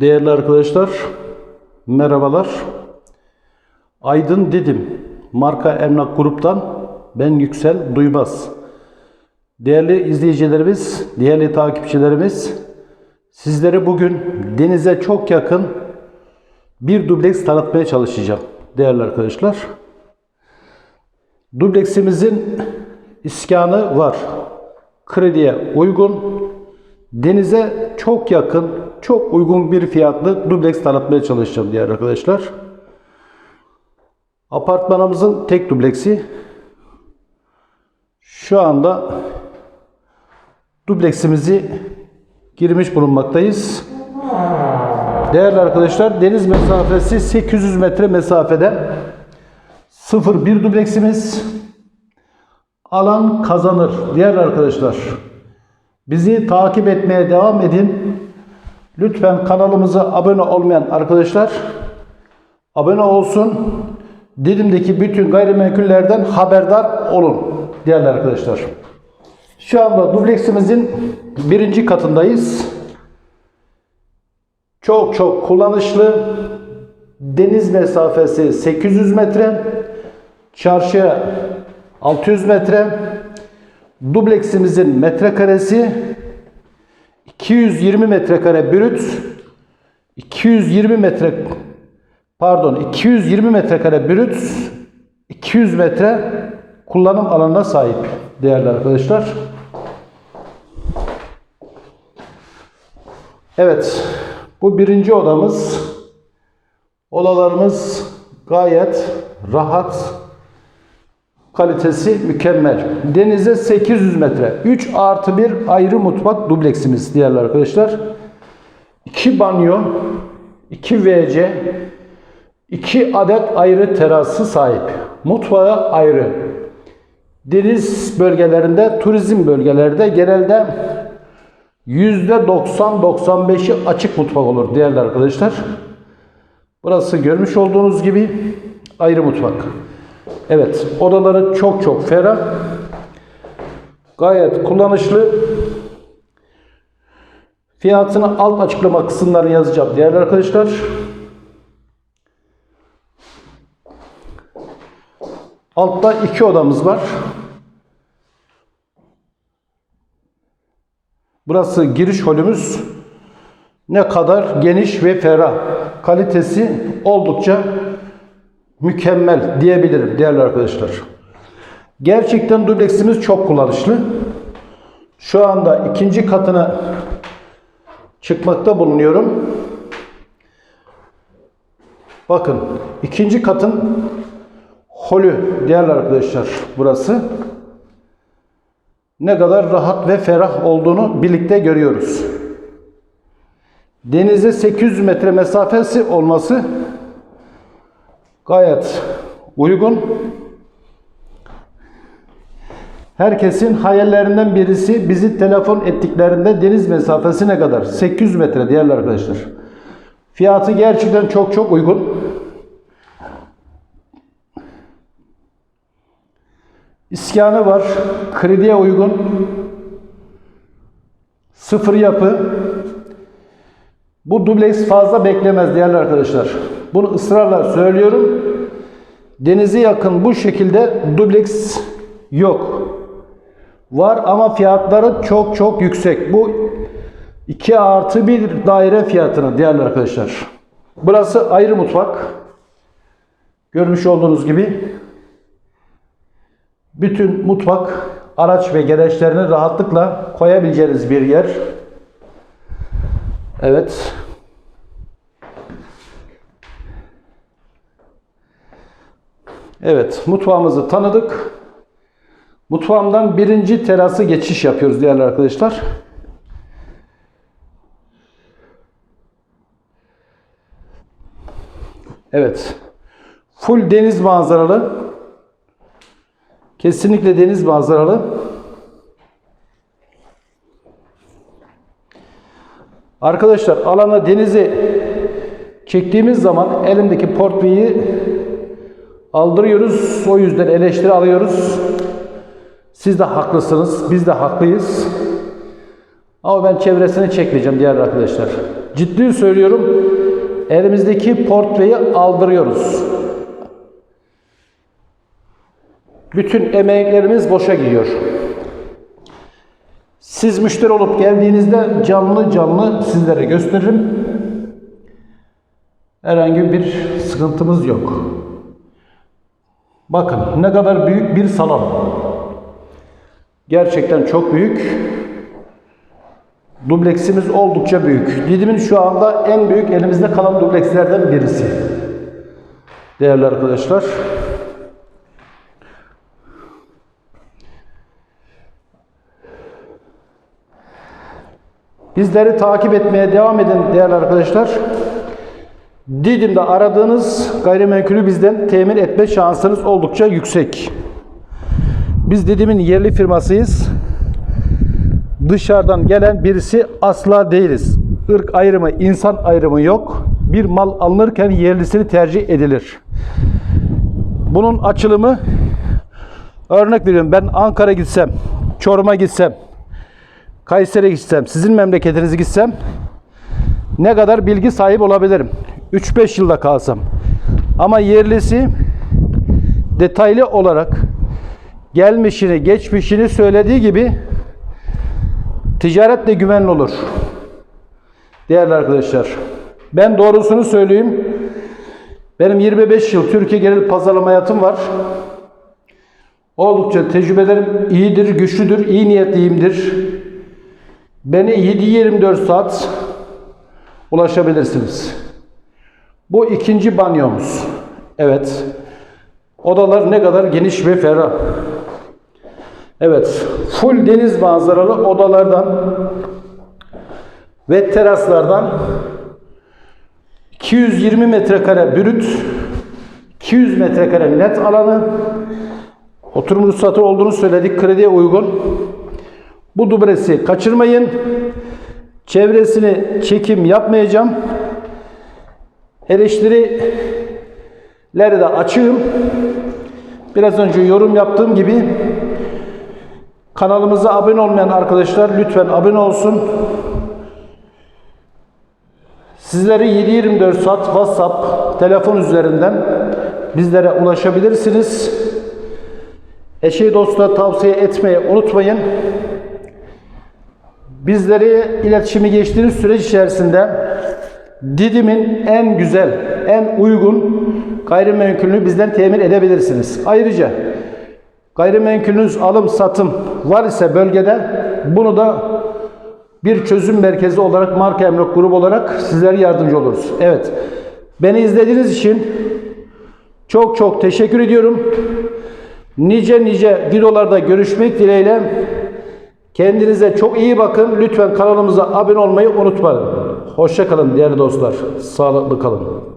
Değerli arkadaşlar, merhabalar. Aydın Didim, marka emlak gruptan ben Yüksel Duymaz. Değerli izleyicilerimiz, değerli takipçilerimiz, sizlere bugün denize çok yakın bir dubleks tanıtmaya çalışacağım değerli arkadaşlar. Dubleksimizin iskanı var. Krediye uygun, denize çok yakın, çok uygun bir fiyatlı dubleks tanıtmaya çalışacağım diğer arkadaşlar. Apartmanımızın tek dubleksi. Şu anda dubleksimizi girmiş bulunmaktayız. Değerli arkadaşlar deniz mesafesi 800 metre mesafede 01 dubleksimiz alan kazanır. Diğer arkadaşlar bizi takip etmeye devam edin. Lütfen kanalımıza abone olmayan arkadaşlar abone olsun. Didim'deki bütün gayrimenkullerden haberdar olun değerli arkadaşlar. Şu anda dubleksimizin birinci katındayız. Çok çok kullanışlı. Deniz mesafesi 800 metre. Çarşıya 600 metre. Dubleksimizin metrekaresi 220 metrekare brüt. 220 metre pardon 220 metrekare brüt 200 metre kullanım alanına sahip değerli arkadaşlar. Evet. Bu birinci odamız. Odalarımız gayet rahat. Kalitesi mükemmel. Denize 800 metre. 3 artı 1 ayrı mutfak dubleksimiz değerli arkadaşlar. 2 banyo, 2 WC, 2 adet ayrı terası sahip. Mutfağı ayrı. Deniz bölgelerinde, turizm bölgelerde genelde %90-95'i açık mutfak olur değerli arkadaşlar. Burası görmüş olduğunuz gibi ayrı mutfak. Evet, odaları çok çok ferah. Gayet kullanışlı. Fiyatını alt açıklama kısımlarına yazacağım değerli arkadaşlar. Altta iki odamız var. Burası giriş holümüz. Ne kadar geniş ve ferah. Kalitesi oldukça mükemmel diyebilirim değerli arkadaşlar. Gerçekten dubleksimiz çok kullanışlı. Şu anda ikinci katına çıkmakta bulunuyorum. Bakın ikinci katın holü değerli arkadaşlar burası. Ne kadar rahat ve ferah olduğunu birlikte görüyoruz. Denize 800 metre mesafesi olması gayet uygun. Herkesin hayallerinden birisi bizi telefon ettiklerinde deniz mesafesi ne kadar? 800 metre değerli arkadaşlar. Fiyatı gerçekten çok çok uygun. İskanı var. Krediye uygun. Sıfır yapı. Bu dubleks fazla beklemez değerli arkadaşlar. Bunu ısrarla söylüyorum. Denize yakın bu şekilde dubleks yok. Var ama fiyatları çok çok yüksek. Bu 2 artı bir daire fiyatına değerli arkadaşlar. Burası ayrı mutfak. Görmüş olduğunuz gibi bütün mutfak araç ve gereçlerini rahatlıkla koyabileceğiniz bir yer. Evet. Evet, mutfağımızı tanıdık. Mutfağımdan birinci terası geçiş yapıyoruz değerli arkadaşlar. Evet. Full deniz manzaralı. Kesinlikle deniz manzaralı. Arkadaşlar alana denizi çektiğimiz zaman elimdeki portföyü aldırıyoruz. O yüzden eleştiri alıyoruz. Siz de haklısınız. Biz de haklıyız. Ama ben çevresini çekmeyeceğim diğer arkadaşlar. ciddi söylüyorum elimizdeki portföyü aldırıyoruz. Bütün emeklerimiz boşa gidiyor. Siz müşteri olup geldiğinizde canlı canlı sizlere gösteririm. Herhangi bir sıkıntımız yok. Bakın ne kadar büyük bir salon. Gerçekten çok büyük. Dubleksimiz oldukça büyük. Didim'in şu anda en büyük elimizde kalan dublekslerden birisi. Değerli arkadaşlar. Bizleri takip etmeye devam edin değerli arkadaşlar. Didim'de aradığınız gayrimenkulü bizden temin etme şansınız oldukça yüksek. Biz Didim'in yerli firmasıyız. Dışarıdan gelen birisi asla değiliz. Irk ayrımı, insan ayrımı yok. Bir mal alınırken yerlisini tercih edilir. Bunun açılımı örnek veriyorum ben Ankara gitsem, Çorum'a gitsem, Kayseri'ye gitsem, sizin memleketinize gitsem ne kadar bilgi sahibi olabilirim. 3-5 yılda kalsam. Ama yerlisi detaylı olarak gelmişini, geçmişini söylediği gibi ticaretle güvenli olur. Değerli arkadaşlar, ben doğrusunu söyleyeyim. Benim 25 yıl Türkiye genel pazarlama hayatım var. Oldukça tecrübelerim iyidir, güçlüdür, iyi niyetliyimdir. Beni 7-24 saat ulaşabilirsiniz. Bu ikinci banyomuz. Evet. Odalar ne kadar geniş ve ferah. Evet. Full deniz manzaralı odalardan ve teraslardan 220 metrekare brüt, 200 metrekare net alanı, oturum ruhsatı olduğunu söyledik, krediye uygun. Bu dublesi kaçırmayın. Çevresini çekim yapmayacağım. Eleştirileri de açığım. Biraz önce yorum yaptığım gibi kanalımıza abone olmayan arkadaşlar lütfen abone olsun. Sizleri 7-24 saat WhatsApp, telefon üzerinden bizlere ulaşabilirsiniz. Eşe dosta tavsiye etmeyi unutmayın. Bizleri iletişimi geçtiğiniz süreç içerisinde Didim'in en güzel, en uygun gayrimenkulünü bizden temin edebilirsiniz. Ayrıca gayrimenkulünüz alım satım var ise bölgede bunu da bir çözüm merkezi olarak marka emlak grubu olarak sizlere yardımcı oluruz. Evet. Beni izlediğiniz için çok çok teşekkür ediyorum. Nice nice videolarda görüşmek dileğiyle. Kendinize çok iyi bakın. Lütfen kanalımıza abone olmayı unutmayın. Hoşça kalın değerli dostlar. Sağlıklı kalın.